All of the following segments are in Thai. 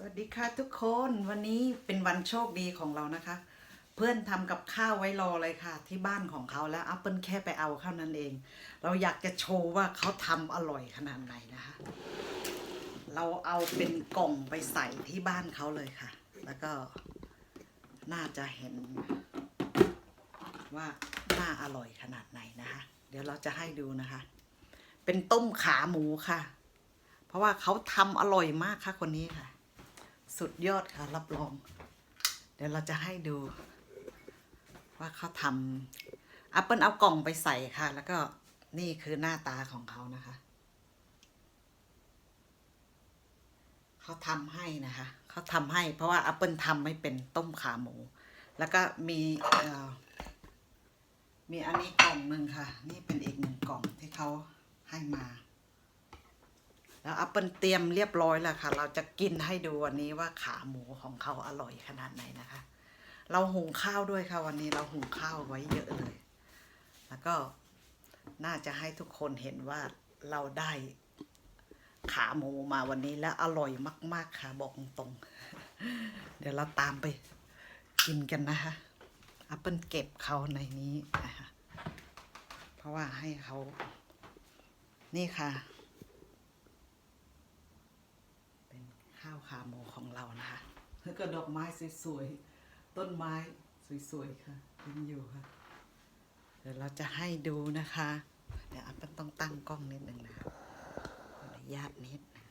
สวัสดีค่ะทุกคนวันนี้เป็นวันโชคดีของเรานะคะ เพื่อนทำกับข้าวไว้รอเลยค่ะ ที่บ้านของเขาแล้วอัปเปิลแค่ไปเอาเท่านั้นเอง เราอยากจะโชว์ว่าเขาทำอร่อยขนาดไหนนะคะ เราเอาเป็นกล่องไปใส่ที่บ้านเขาเลยค่ะ แล้วก็น่าจะเห็น ว่าน่าอร่อยขนาดไหนนะคะ เดี๋ยวเราจะให้ดูนะคะ เป็นต้มขาหมูค่ะ เพราะว่าเขาทำอร่อยมากค่ะคนนี้ค่ะ สุดยอดค่ะ รับรอง เดี๋ยวเราจะให้ดู ว่าเขาทำอัปเปิลเอากล่องไปใส่ค่ะ แล้วก็นี่คือหน้าตาของเขานะคะ เขาทำให้นะคะ เขาทำให้ เพราะว่าอัปเปิลทำไม่เป็นต้มขาหมู แล้วก็มีมีอันนี้กล่องหนึ่งค่ะ นี่เป็นอีกหนึ่งกล่องที่เขาให้มา แล้วอัปเปิลเตรียมเรียบร้อยแล้วค่ะ เราจะกินให้ดูวันนี้ว่าขาหมูของเขาอร่อยขนาดไหนนะคะ เราหุงข้าวด้วยค่ะวันนี้เราหุงข้าวไว้เยอะเลย แล้วก็น่าจะให้ทุกคนเห็นว่าเราได้ขาหมูมาวันนี้แล้วอร่อยมาก ๆ ค่ะบอกตรงๆเดี๋ยวเราตามไปกินกันนะคะอัปเปิลเก็บเขาในนี้นะคะเพราะว่าให้เขานี่ค่ะ เป็นข้าวขาหมูของเรานะคะแล้วก็ดอกไม้สวยๆ ต้นไม้สวยๆค่ะยังอยู่ค่ะ เดี๋ยวเราจะให้ดูนะคะ เดี๋ยวอัปเปิลต้องตั้งกล้องนิดนึงนะคะขออนุญาตนิดนึง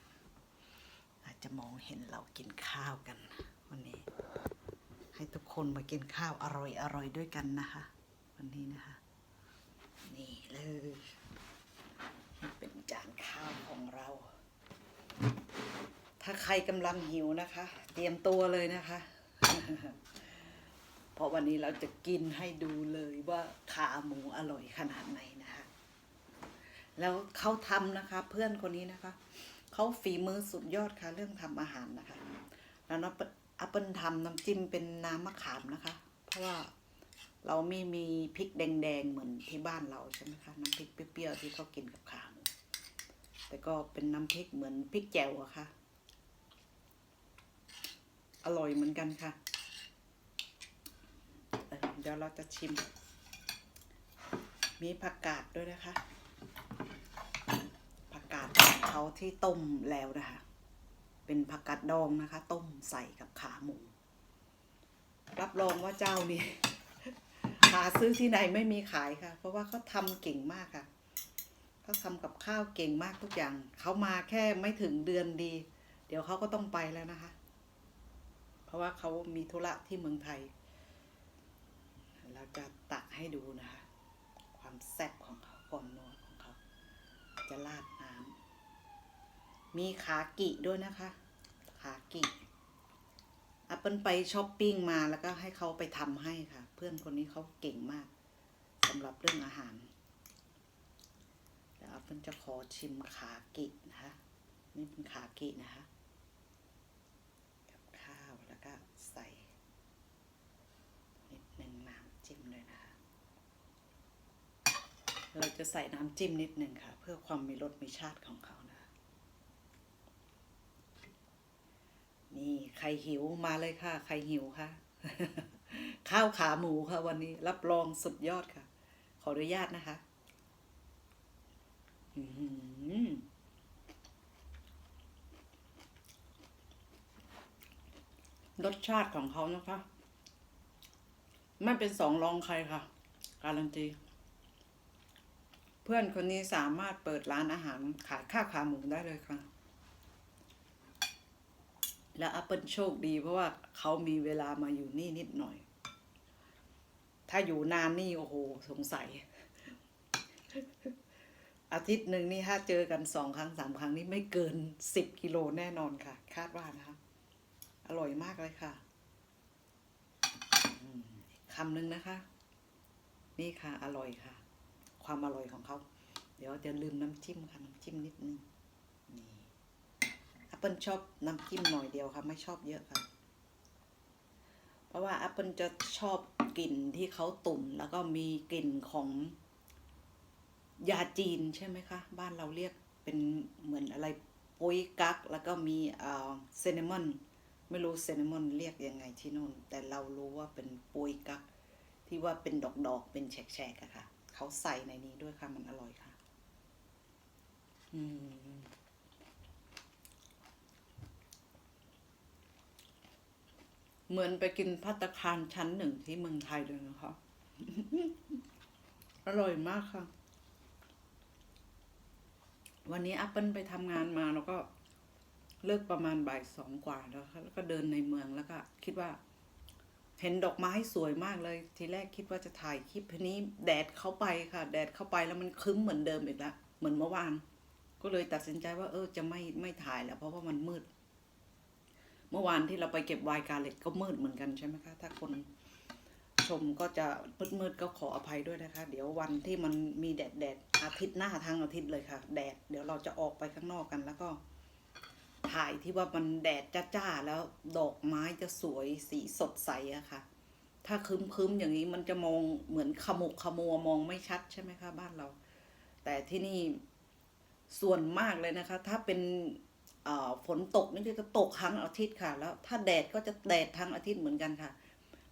อาจจะมองเห็นเรากินข้าวกันวันนี้ ให้ทุกคนมากินข้าวอร่อยๆด้วยกันนะคะ วันนี้นะคะ นี่เลยนี่เป็นจานข้าวของเรา ถ้าใครกำลังหิวนะคะ เตรียมตัวเลยนะคะ เพราะวันนี้เราจะกินให้ดูเลยว่าขาหมูอร่อยขนาดไหนนะคะ แล้วเขาทำนะคะ เพื่อนคนนี้นะคะเขาฝีมือสุดยอดค่ะเรื่องทำอาหารนะคะ แล้วนับอัปเปิลทำน้ำจิ้มเป็นน้ำมะขามนะคะ เพราะว่าเราไม่มีพริกแดงๆเหมือนที่บ้านเราใช่ไหมคะน้ำพริกเปรี้ยวๆที่เขากินกับขาหมูแต่ก็เป็นน้ำพริกเหมือนพริกแจ่วอะค่ะ อร่อยเหมือนกันค่ะเเดี๋ยวเราจะชิม มีผักกาดด้วยนะคะ ผักกาดของเขาที่ต้มแล้วนะคะ เป็นผักกาดดองนะคะ ต้มใส่กับขาหมู รับรองว่าเจ้านี่หาซื้อที่ไหนไม่มีขายค่ะ เพราะว่าเขาทำเก่งมากค่ะเขาทำกับข้าวเก่งมากทุกอย่าง เขามาแค่ไม่ถึงเดือนดี เดี๋ยวเขาก็ต้องไปแล้วนะคะ เพราะว่าเขามีธุระที่เมืองไทยเราจะตักให้ดูนะคะ ความแซ่บของเขาความนัวของเขา จะราดน้ำมีขากิด้วยนะคะ ขากิอัปเปิลไปช้อปปิ้งมาแล้วก็ให้เขาไปทำให้ค่ะ เพื่อนคนนี้เขาเก่งมากสำหรับเรื่องอาหารเดี๋ยวอัปเปิลจะขอชิมขากินะคะ นี่เป็นขากินะคะ กับข้าวแล้วก็ใส่นิดหนึ่งน้ำจิ้มเลยนะคะ เราจะใส่น้ำจิ้มนิดหนึ่งค่ะ เพื่อความมีรสมีชาติของเขานะ นี่ใครหิวมาเลยค่ะ ใครหิวค่ะข้าวขาหมูค่ะวันนี้ รับรองสุดยอดค่ะ ขออนุญาตนะคะรสชาติของเขานะคะ ไม่เป็นสองรองใครค่ะ การันตี พื่อนคนนี้สามารถเปิดร้านอาหารขายข้าวขาหมูได้เลยค่ะ แล้วอัปเปิลโชคดีเพราะว่าเขามีเวลามาอยู่นี่นิดหน่อย ถ้าอยู่นานนี่โอ้โหสงสัย อาทิตย์หนึ่งนี่ถ้าเจอกันสองครั้งสามครั้งนี่ไม่เกินสิบกิโลแน่นอนค่ะ คาดว่านะคะ อร่อยมากเลยค่ะคำหนึ่งนะคะ นี่ค่ะ อร่อยค่ะ ความอร่อยของเขา เดี๋ยวจะลืมน้ำจิ้มค่ะ น้ำจิ้มนิดนึง นี่แอปเปิลชอบน้ำจิ้มหน่อยเดียวค่ะ ไม่ชอบเยอะค่ะ เพราะว่าแอปเปิลจะชอบกลิ่นที่เขาตุ๋นแล้วก็มีกลิ่นของยาจีนใช่ไหมคะ บ้านเราเรียกเป็นเหมือนอะไรปุยกัก แล้วก็มีเอ่อเซนมอนไม่รู้เซนมอนเรียกยังไงที่นู่น แต่เรารู้ว่าเป็นปุยกัก ที่ว่าเป็นดอกๆ เป็นแฉกๆอะค่ะ เขาใส่ในนี้ด้วยค่ะ มันอร่อยค่ะ อืมเหมือนไปกินพัตคารชั้นหนึ่งที่เมืองไทยเลยนะคะ อร่อยมากค่ะ วันนี้แอปเปิลไปทำงานมาแล้วก็เลิกประมาณบ่ายสองกว่าแล้วค่ะแล้วก็เดินในเมืองแล้วก็คิดว่า เห็นดอกไม้สวยมากเลย ทีแรกคิดว่าจะถ่ายคลิปทีนี้แดดเข้าไปค่ะ แดดเข้าไปแล้วมันคึ้มเหมือนเดิมอีกแล้วเหมือนเมื่อวาน ก็เลยตัดสินใจว่าเออจะไม่ไม่ถ่ายแล้ว เพราะว่ามันมืด เมื่อวานที่เราไปเก็บไวน์กาเล็ตก็มืดเหมือนกันใช่ไหมคะ ถ้าคนชมก็จะมืดๆก็ขออภัยด้วยนะคะ เดี๋ยววันที่มันมีแดดแดดอาทิตย์หน้าทางอาทิตย์เลยค่ะ แดดเดี๋ยวเราจะออกไปข้างนอกกันแล้วก็ ถ่ายที่ว่ามันแดดจ้าๆแล้วดอกไม้จะสวยสีสดใสอะค่ะ ถ้าคึมๆอย่างนี้มันจะมองเหมือนขมุกขมัวมองไม่ชัดใช่ไหมคะบ้านเรา แต่ที่นี่ส่วนมากเลยนะคะ ถ้าเป็นฝนตกนี่จะตกทั้งอาทิตย์ค่ะ แล้วถ้าแดดก็จะแดดทั้งอาทิตย์เหมือนกันค่ะ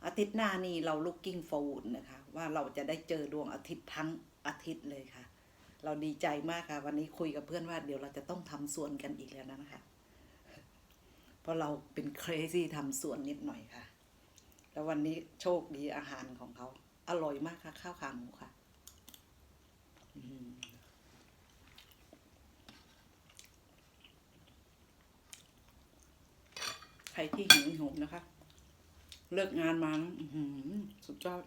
อาทิตย์หน้านี่เรา looking forward นะคะ ว่าเราจะได้เจอดวงอาทิตย์ทั้งอาทิตย์เลยค่ะ เราดีใจมากค่ะ วันนี้คุยกับเพื่อนว่าเดี๋ยวเราจะต้องทำสวนกันอีกแล้วนะคะ เพราะเราเป็น crazy ทำสวนนิดหน่อยค่ะ แล้ววันนี้โชคดีอาหารของเขา อร่อยมากค่ะ ข้าวขาหมูค่ะใครที่หิวหิวนะคะ เลิกงานมานะอื้อหือสุดยอด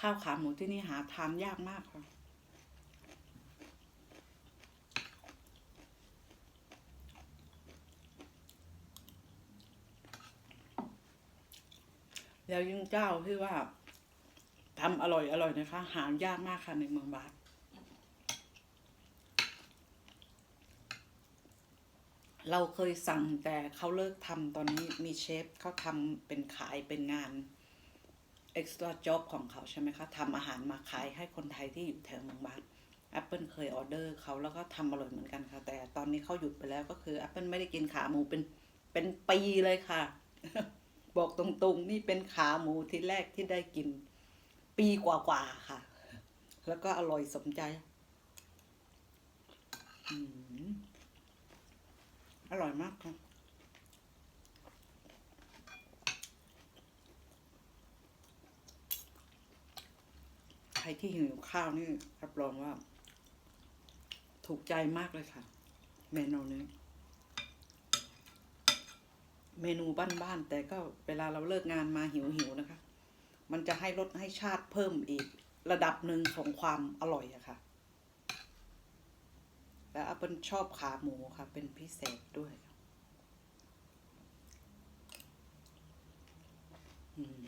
ข้าวขาหมูที่นี่หาทานยากมากค่ะ แล้วยิ่งเจ้าที่ว่าทำอร่อยอร่อยนะคะ หายากมากค่ะในเมืองบาสเราเคยสั่งแต่เขาเลิกทำตอนนี้มีเชฟเขาทำเป็นขายเป็นงาน extra job ของเขาใช่ไหมคะทำอาหารมาขายให้คนไทยที่อยู่แถวเมืองบาส Apple เคยออเดอร์เขาแล้วก็ทำอร่อยเหมือนกันค่ะ แต่ตอนนี้เขาหยุดไปแล้วก็คือ Apple ไม่ได้กินขาหมูเป็นเป็นปีเลยค่ะ บอกตรงๆ นี่เป็นขาหมูที่แรกที่ได้กิน ปีกว่าๆค่ะ แล้วก็อร่อยสมใจออร่อยมากค่ะใครที่หิวข้าวนี่รับรองว่า ถูกใจมากเลยค่ะ เมนูนี้ เมนูบ้านๆแต่ก็เวลาเราเลิกงานมาหิวๆนะคะ มันจะให้รสให้ชาติเพิ่มอีกระดับหนึ่งของความอร่อยอะค่ะ แล้วอัปเปิลชอบขาหมูค่ะ เป็นพิเศษด้วยอืม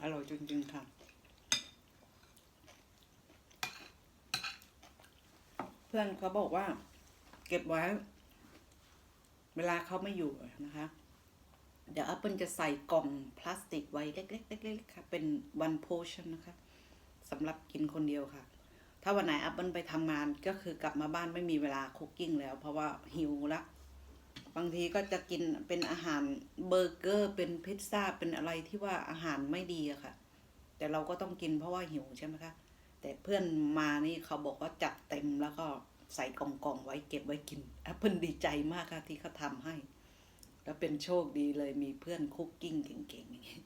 อร่อยจริงๆค่ะเพื่อนเขาบอกว่า เก็บไว้ เวลาเขาไม่อยู่นะคะ เดี๋ยว Apple จะใส่กล่องพลาสติกไว้เล็กๆเล็กๆค่ะ เป็น one portion นะคะสำหรับกินคนเดียวค่ะ ถ้าวันไหน Apple ไปทำงานก็คือกลับมาบ้านไม่มีเวลาคุกกิ้งแล้ว เพราะว่าหิวละบางทีก็จะกินเป็นอาหารเบอร์เกอร์ เป็นพิซซ่าเป็นอะไรที่ว่าอาหารไม่ดีอะค่ะ แต่เราก็ต้องกินเพราะว่าหิวใช่ไหมคะ แต่เพื่อนมานี่เขาบอกว่าจัดเต็มแล้วก็ ใส่กล่องๆไว้เก็บไว้กิน Apple ดีใจมากค่ะที่เขาทำให้ แล้วเป็นโชคดีเลยมีเพื่อนคุกกิ้งเก่งๆอย่างนี้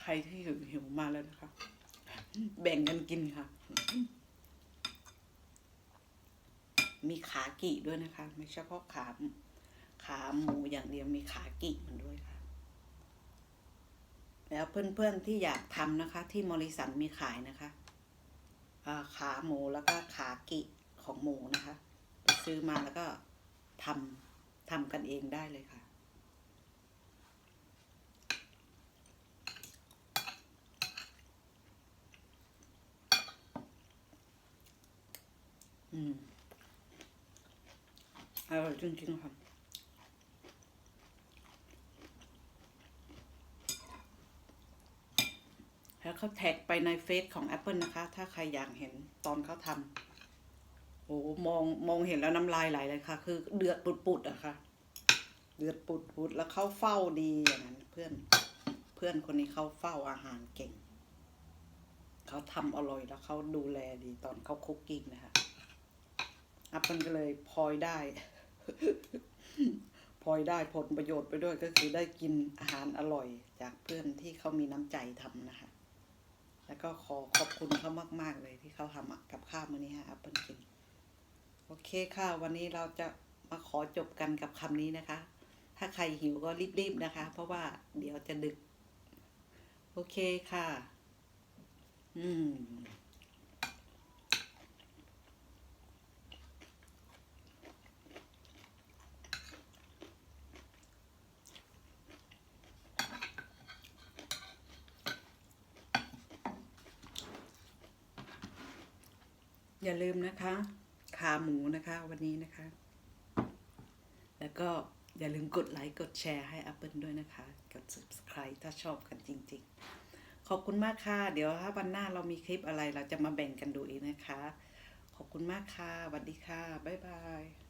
ใครที่หิวหิวมาแล้วนะคะ แบ่งกันกินค่ะ มีขากิด้วยนะคะ ไม่เฉพาะขา ขาหมูอย่างเดียวมีขากิมันด้วยค่ะ แล้วเพื่อนๆที่อยากทำนะคะ ที่มอริสันมีขายนะคะขาหมูแล้วก็ขากิของหมูนะคะไปซื้อมาแล้วก็ทำทำกันเองได้เลยค่ะ อืมอร่อยจริงๆค่ะ แล้วเขาแท็กไปในเฟซของ Apple นะคะ ถ้าใครอยากเห็นตอนเขาทำโอ้มองมองเห็นแล้วน้ำลายไหลเลยค่ะ คือเดือดปุดๆอะค่ะ เดือดปุดๆแล้วเขาเฝ้าดีอย่างนั้น เพื่อนเพื่อนคนนี้เขาเฝ้าอาหารเก่ง เขาทำอร่อยแล้วเขาดูแลดีตอนเขาคุกกิ้งนะคะอัปเปิลก็เลยพลอยได้พลอยได้ผลประโยชน์ไปด้วยก็คือได้กินอาหารอร่อยจากเพื่อนที่เขามีน้ำใจทำนะคะ แล้วก็ขอขอบคุณเขามาก ๆ เลยที่เขาทำกับข้าวมื้อนี้ฮะอัปเปิลกิน โอเคค่ะ วันนี้เราจะมาขอจบกันกับคำนี้นะคะ ถ้าใครหิวก็รีบ ๆ นะคะ เพราะว่าเดี๋ยวจะดึก โอเคค่ะ อืม อย่าลืมนะคะ ขาหมูนะคะวันนี้นะคะ แล้วก็อย่าลืมกดไลค์กดแชร์ให้ Apple ด้วยนะคะ กด subscribe ถ้าชอบกันจริง ๆ ขอบคุณมากค่ะ เดี๋ยวถ้าวันหน้าเรามีคลิปอะไรเราจะมาแบ่งกันดูอีกนะคะ ขอบคุณมากค่ะสวัสดีค่ะ บ๊ายบาย